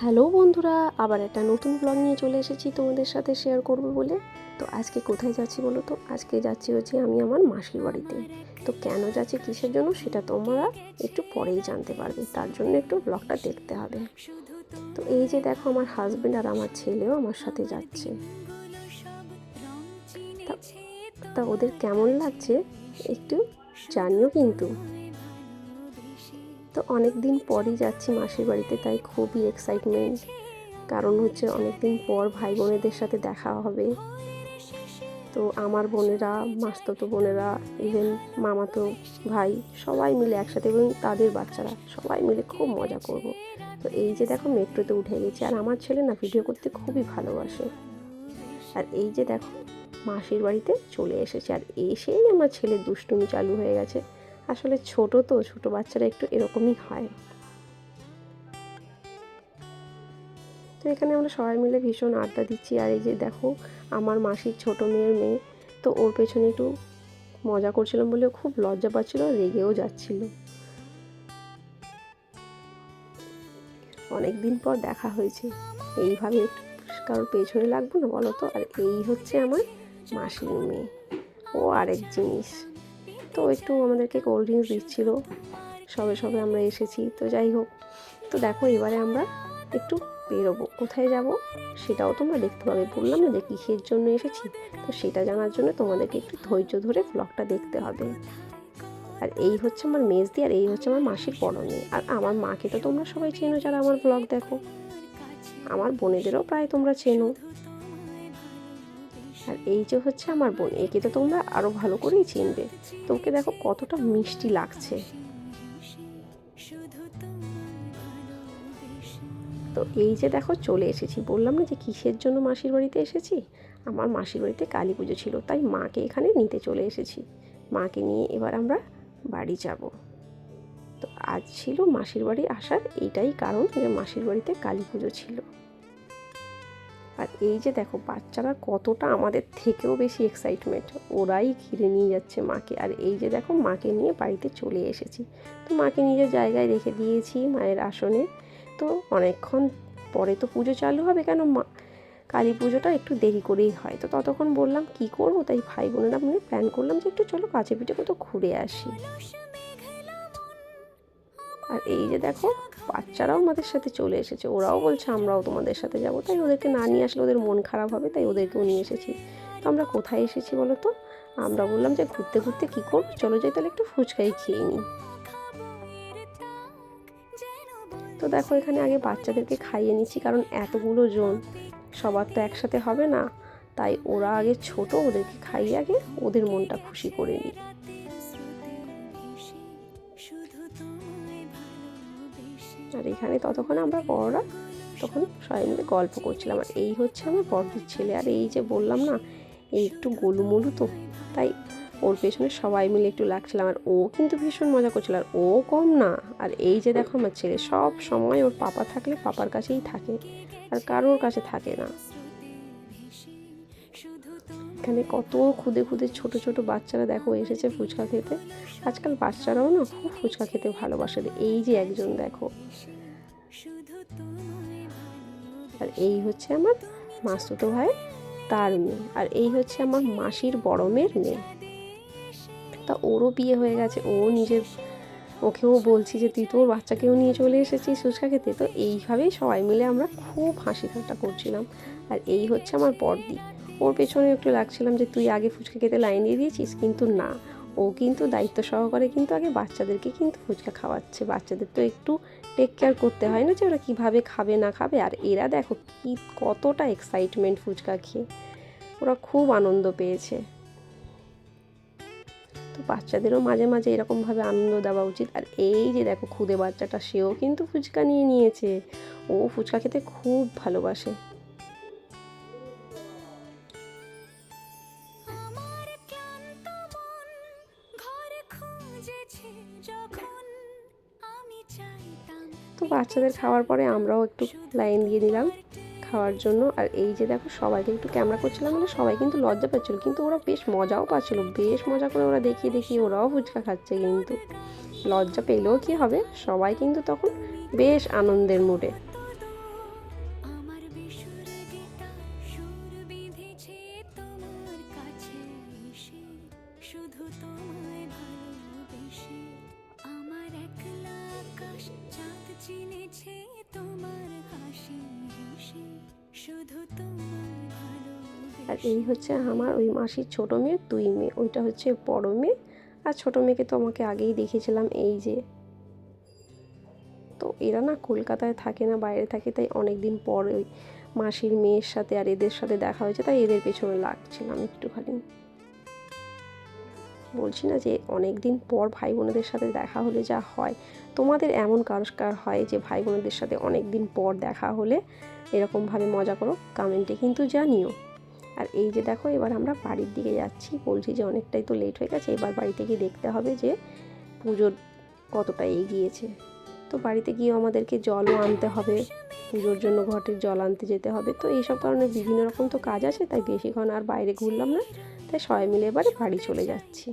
Hello বন্ধুরা, আবার একটা নতুন ব্লগ নিয়ে চলে এসেছি তোমাদের সাথে শেয়ার করব বলে। তো আজকে কোথায় যাচ্ছি বলো তো? আজকে যাচ্ছি হচ্ছে আমি আমার মাসির বাড়িতে। তো কেন যাচ্ছি, কিসের জন্য সেটা তোমরা একটু পরেই জানতে পারবে। তার জন্য একটু ব্লগটা দেখতে হবে। তো এই যে দেখো আমার হাজব্যান্ড আর আমার ছেলেও আমার সাথে যাচ্ছে। তা- ওদের কেমন লাগছে একটু জানিও কিন্তু। তো অনেক দিন পরই যাচ্ছি মাসির বাড়িতে, তাই খুবই এক্সাইটমেন্ট কারণ হচ্ছে অনেক দিন পর ভাই বোনেদের সাথে দেখা হবে। তো আমার বোনেরা, মাস্ততো বোনেরা ইভেন মামাতো ভাই, সবাই মিলে একসাথে এবং তাদের বাচ্চারা, সবাই মিলে খুব মজা করব। তো এই যে দেখো মেট্রোতে উঠে গেছি, আর আমার ছেলে না ভিডিও করতে খুবই ভালোবাসে। আর এই যে দেখো মাসির বাড়িতে চলে এসেছে, আর এসেই আমার ছেলের দুষ্টুমি চালু হয়ে গেছে। আসলে ছোট তো, ছোট বাচ্চারা একটু এরকমই হয়। তো এখানে আমরা সবাই মিলে ভীষণ আড্ডা দিচ্ছি। আর এই যে দেখো, আমার মাসির ছোট মেয়ের মেয়ে, তো ওর পেছনে একটু মজা করছিলাম বলে খুব লজ্জা পাচ্ছিল, রেগেও যাচ্ছিল। অনেক দিন পর দেখা হয়েছে। এইভাবে কারোর পেছনে লাগবো না বলো তো? আর এই হচ্ছে আমার মাসির মেয়ে। ও আরেক জিনিস। তো একটু আমাদেরকে কোল্ড ড্রিঙ্কস দিচ্ছিল। সবে সবে আমরা এসেছি, তো যাই হোক। তো দেখো, এবারে আমরা একটু বেরোবো। কোথায় যাব সেটাও তোমরা দেখতে পাবে। বললাম না যে কিসের জন্য এসেছি? তো সেটা জানার জন্য তোমাদেরকে একটু ধৈর্য ধরে ব্লগটা দেখতে হবে। আর এই হচ্ছে আমার মেজদি, আর এই হচ্ছে আমার মাসির মেয়ে আর আমার মাকে তো তোমরা সবাই চেনো যারা আমার ব্লগ দেখো। আমার বোনেদেরও প্রায় তোমরা চেনো। আর এই যে হচ্ছে আমার বোন, একে তো তোমরা আরও ভালো করেই চিনবে। তো ওকে দেখো কতটা মিষ্টি লাগছে। তো এই যে দেখো চলে এসেছি। বললাম না যে কিসের জন্য মাসির বাড়িতে এসেছি? আমার মাসির বাড়িতে কালী পুজো ছিল, তাই মাকে এখানে নিতে চলে এসেছি। মাকে নিয়ে এবার আমরা বাড়ি যাব। তো আজ ছিল মাসির বাড়ি আসার, এইটাই কারণ যে মাসির বাড়িতে কালী পুজো ছিল। আর এই যে দেখো, বাচ্চারা কতটা আমাদের থেকেও বেশি এক্সাইটমেন্ট ওরাই ঘিরে নিয়ে যাচ্ছে মাকে। আর এই যে দেখো, মাকে নিয়ে বাড়িতে চলে এসেছি। তো মাকে নিজের জায়গায় রেখে দিয়েছি মায়ের আসনে। তো অনেকক্ষণ পরে তো পুজো চালু হবে কেন মা? কালী পুজোটা একটু দেরি করেই হয়। তো ততক্ষণ বললাম, কি করব? তাই ভাই বোনেরা মিলে প্ল্যান করলাম যে একটু চলো কাছে পিঠে কোথাও ঘুরে আসি। আর এই যে দেখো, বাচ্চারাও আমাদের সাথে চলে এসেছে। ওরাও বলছে, আমরাও তোমাদের সাথে যাব। তাই ওদেরকে না নিয়ে আসলে ওদের মন খারাপ হবে, তাই ওদেরকেও নিয়ে এসেছি। তো আমরা কোথায় এসেছি বলো তো? আমরা বললাম যে, ঘুরতে ঘুরতে কী করব? চলো যাই, তাহলে একটু ফুচকাই খেয়ে নিই তো দেখো, এখানে আগে বাচ্চাদেরকে খাইয়ে নিচ্ছি, কারণ এতগুলো জন, সবার তো একসাথে হবে না। তাই ওরা আগে ছোট, ওদেরকে খাইয়ে আগে ওদের মনটা খুশি করে নিই। আর এখানে ততক্ষণ আমরা বড়রা তখন সবাই মিলে গল্প করছিলাম। আর এই হচ্ছে আমার বড়দির ছেলে। আর এই যে বললাম না, এই একটু গোলুমলু তো, তাই ওর পেছনে সবাই মিলে একটু লাগছিলাম। আর ও কিন্তু ভীষণ মজা করছিল। আর ও কম না। আর এই যে দেখো আমার ছেলে, সব সময় ওর পাপা থাকলে পাপার কাছেই থাকে। আর কারোর কাছে থাকে না। এখানে কত খুদে খুদে ছোট ছোট বাচ্চারা দেখো এসেছে ফুচকা খেতে। আজকাল বাচ্চারাও না খুব ফুচকা খেতে ভালোবাসে এই যে একজন দেখো। আর এই হচ্ছে আমার মাসুতো ভাই, তার মেয়ে। আর এই হচ্ছে আমার মাসির বড় মেয়ের মেয়ে। তা ওরও বিয়ে হয়ে গেছে, ও নিজের, ওকেও বলছি যে তুই তোর বাচ্চাকেও নিয়ে চলে এসেছিস ফুচকা খেতে। তো এইভাবেই সবাই মিলে আমরা খুব হাসি ঠাট্টা করছিলাম। আর এই হচ্ছে আমার পরদি ওর পেছনে একটু লাগছিলাম যে তুই আগে ফুচকা খেতে লাইন দিয়ে দিয়েছিস, কিন্তু না। ও কিন্তু দায়িত্ব সহকারে কিন্তু আগে বাচ্চাদেরকে কিন্তু ফুচকা খাওয়াচ্ছে। বাচ্চাদের তো একটু টেক কেয়ার করতে হয় না যে ওরা কীভাবে খাবে, না খাবে। আর এরা দেখো কী, কতটা এক্সাইটমেন্ট ফুচকা খেয়ে। ওরা খুব আনন্দ পেয়েছে। তো বাচ্চাদেরও মাঝে মাঝে এরকমভাবে আনন্দ দেওয়া উচিত। আর এই যে দেখো খুদে বাচ্চাটা, সেও কিন্তু ফুচকা নিয়ে নিয়েছে। ও ফুচকা খেতে খুব ভালোবাসে। বাচ্চাদের খাওয়ার পরে আমরাও একটু লাইন দিয়ে দিলাম খাওয়ার জন্য। আর এই যে দেখো, সবাইকে একটু ক্যামেরা করছিলাম মানে সবাই কিন্তু লজ্জা পাচ্ছিল, কিন্তু ওরা বেশ মজাও পাচ্ছিলো, বেশ মজা করে ওরা দেখিয়ে দেখিয়ে ওরাও ফুচকা খাচ্ছে কিন্তু। লজ্জা পেলেও কি হবে? সবাই কিন্তু তখন বেশ আনন্দের মুডে। শুধু তো আর এই হচ্ছে আমার ওই মাসির ছোটো মেয়ে, দুই মেয়ে। ওইটা হচ্ছে বড় মেয়ে। আর ছোটো মেয়েকে তো আমাকে আগেই দেখেছিলাম, এই যে। তো এরা না কলকাতায় থাকে না, বাইরে থাকে, তাই অনেক দিন পর ওই মাসির মেয়ের সাথে আর এদের সাথে দেখা হয়েছে, তাই এদের পেছনে লাগছিলাম একটুখানি। বলছি না যে অনেক দিন পর ভাই বোনেদের সাথে দেখা হলে যা হয়। তোমাদের এমন কারস্কার হয় যে ভাই বোনেদের সাথে অনেক দিন পর দেখা হলে এরকমভাবে মজা করো কমেন্টে কিন্তু জানিও। আর এই যে দেখো, এবার আমরা বাড়ির দিকে যাচ্ছি। বলছি যে অনেকটাই তো লেট হয়ে গেছে, এবার বাড়িতে গিয়ে দেখতে হবে যে পুজোর কতটা এগিয়েছে। তো বাড়িতে গিয়ে আমাদেরকে জলও আনতে হবে, পুজোর জন্য ঘটের জল আনতে যেতে হবে। তো এইসব কারণে বিভিন্ন রকম তো কাজ আছে, তাই বেশিক্ষণ আর বাইরে ঘুরলাম না। তাই সবাই মিলে এবারে বাড়ি চলে যাচ্ছি।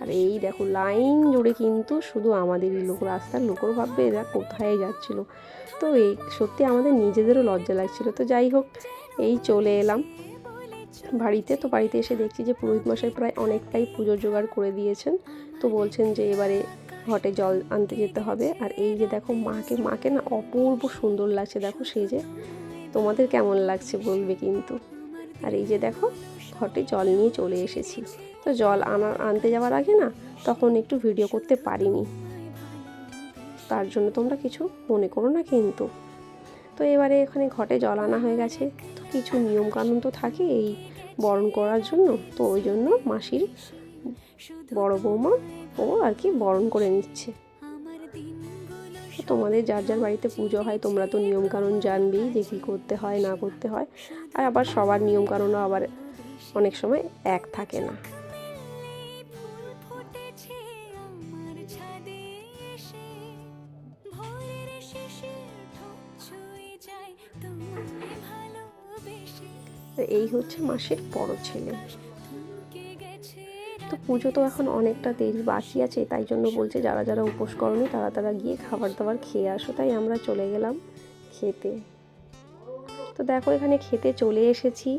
আর এই দেখো, লাইন জুড়ে কিন্তু শুধু আমাদেরই লোক, রাস্তার লোকর ভাববে এরা কোথায় যাচ্ছিল। তো এই সত্যি আমাদের নিজেদেরও লজ্জা লাগছিল। তো যাই হোক এই চলে এলাম বাড়িতে। তো বাড়িতে এসে দেখছি যে পুরোহিত মশাই প্রায় অনেকটাই পুজোর জোগাড় করে দিয়েছেন। তো বলছেন যে এবারে ঘটে জল আনতে যেতে হবে। আর এই যে দেখো মাকে মাকে না অপূর্ব সুন্দর লাগছে দেখো সেই যে। তোমাদের কেমন লাগছে বলবে কিন্তু। আর এই যে দেখো ঘটে জল নিয়ে চলে এসেছি। তো জল আনা, আনতে যাওয়ার আগে না তখন একটু ভিডিও করতে পারিনি। তার জন্য তোমরা কিছু মনে করো না কিন্তু। তো এবারে এখানে ঘটে জল আনা হয়ে গেছে। তো কিছু নিয়মকানুন তো থাকে এই বরণ করার জন্য। তো ওই জন্য মাসির বড় বৌমা ও আর কি বরণ করে নিচ্ছে। তোমাদের যার যার বাড়িতে পুজো হয়, তোমরা তো নিয়মকানুন জানবেই যে কী করতে হয়, না করতে হয়। আর আবার সবার নিয়মকানুনও আবার অনেক সময় এক থাকে না। এই হচ্ছে মাসের বড় ছেলে। তো পুজো তো এখন অনেকটা দেরি বাকি আছে, তাই জন্য বলছে যারা যারা উপোস করনি তারা তারা গিয়ে খাবার দাবার খেয়ে আসো, তাই আমরা চলে গেলাম খেতে। তো দেখো এখানে খেতে চলে এসেছি।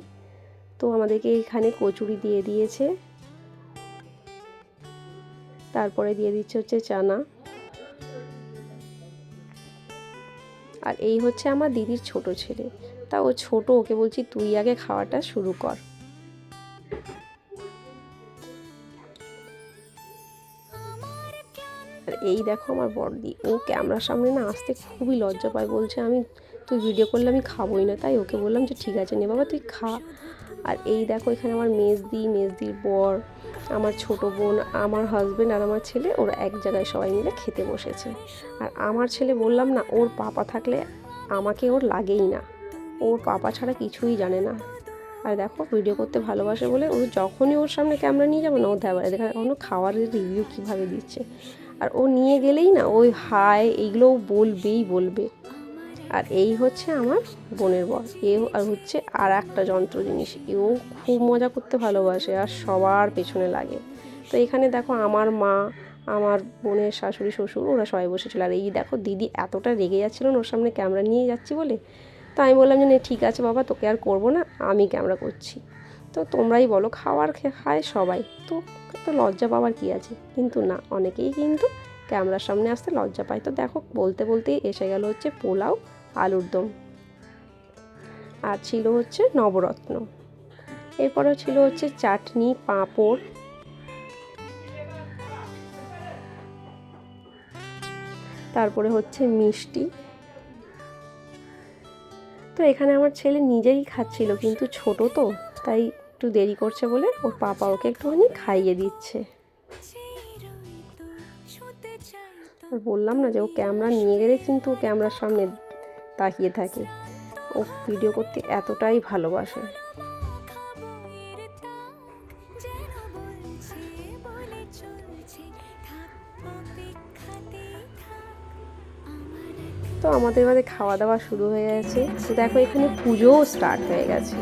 তো আমাদেরকে এখানে কচুরি দিয়ে দিয়েছে। তারপরে দিয়ে দিচ্ছে হচ্ছে চানা। আর এই হচ্ছে আমার দিদির ছোট ছেলে। তা ও ছোট, ওকে বলছি তুই আগে খাওয়াটা শুরু কর। আর এই দেখো আমার বড়দি, ও ক্যামেরার সামনে না আসতে খুবই লজ্জা পায়, বলছে আমি, তুই ভিডিও করলে আমি খাবোই না, তাই ওকে বললাম যে ঠিক আছে নে বাবা, তুই খা। আর এই দেখো এখানে আমার মেজদি, মেজদির বর, আমার ছোট বোন, আমার হাজব্যান্ড আর আমার ছেলে, ওরা এক জায়গায় সবাই মিলে খেতে বসেছে। আর আমার ছেলে বললাম না, ওর পাপা থাকলে আমাকে ওর লাগেই না। ওর পাপা ছাড়া কিছুই জানে না। আর দেখো ভিডিও করতে ভালোবাসে বলে ও যখনই ওর সামনে ক্যামেরা নিয়ে যাবে না, ও দেখাবে দেখা কোনো খাবারের রিভিউ কীভাবে দিচ্ছে। আর ও নিয়ে গেলেই না, ওই হায় এইগুলো বলবেই বলবে। আর এই হচ্ছে আমার বোনের বর। এ আর হচ্ছে আর একটা যন্ত্র জিনিস। এও খুব মজা করতে ভালোবাসে আর সবার পেছনে লাগে। তো এখানে দেখো আমার মা, আমার বোনের শাশুড়ি, শ্বশুর, ওরা সবাই বসেছিল। আর এই দেখো দিদি এতটা রেগে যাচ্ছিল ওর সামনে ক্যামেরা নিয়ে যাচ্ছি বলে তো আমি বললাম যে ঠিক আছে বাবা, তোকে আর করব না, আমি ক্যামেরা করছি। তো তোমরাই বলো, খাওয়ার খায় সবাই। তো তো লজ্জা পাওয়ার কী আছে? কিন্তু না, অনেকেই কিন্তু ক্যামেরার সামনে আসতে লজ্জা পায়। তো দেখো, বলতে বলতেই এসে গেল হচ্ছে পোলাও, আলুর দম। আর ছিল হচ্ছে নবরত্ন। এরপরেও ছিল হচ্ছে চাটনি, পাঁপড়। তারপরে হচ্ছে মিষ্টি। তো এখানে আমার ছেলে নিজেই খাচ্ছিল, কিন্তু ছোট তো, তাই একটু দেরি করছে বলে ওর পাপা ওকে একটুখানি খাইয়ে দিচ্ছে। আর বললাম না যে ও ক্যামেরা নিয়ে গেলে কিন্তু ও ক্যামেরার সামনে তাকিয়ে থাকে। ও ভিডিও করতে এতটাই ভালোবাসে। তো আমাদের এবারে খাওয়া দাওয়া শুরু হয়ে গেছে। তো দেখো এখানে পুজোও স্টার্ট হয়ে গেছে।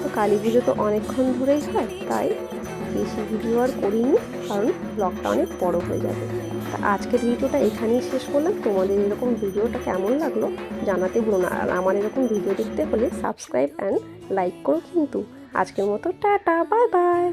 তো কালী পুজো তো অনেকক্ষণ ধরেই হয়, তাই বেশি ভিডিও আর করিনি, কারণ ব্লগটা অনেক বড় হয়ে যাবে। তা আজকের ভিডিওটা এখানেই শেষ করলাম। তোমাদের এরকম ভিডিওটা কেমন লাগল জানাতে ভুলো না। আর আমার এরকম ভিডিও দেখতে হলে সাবস্ক্রাইব অ্যান্ড লাইক করো কিন্তু। আজকের মতো টাটা বাই বাই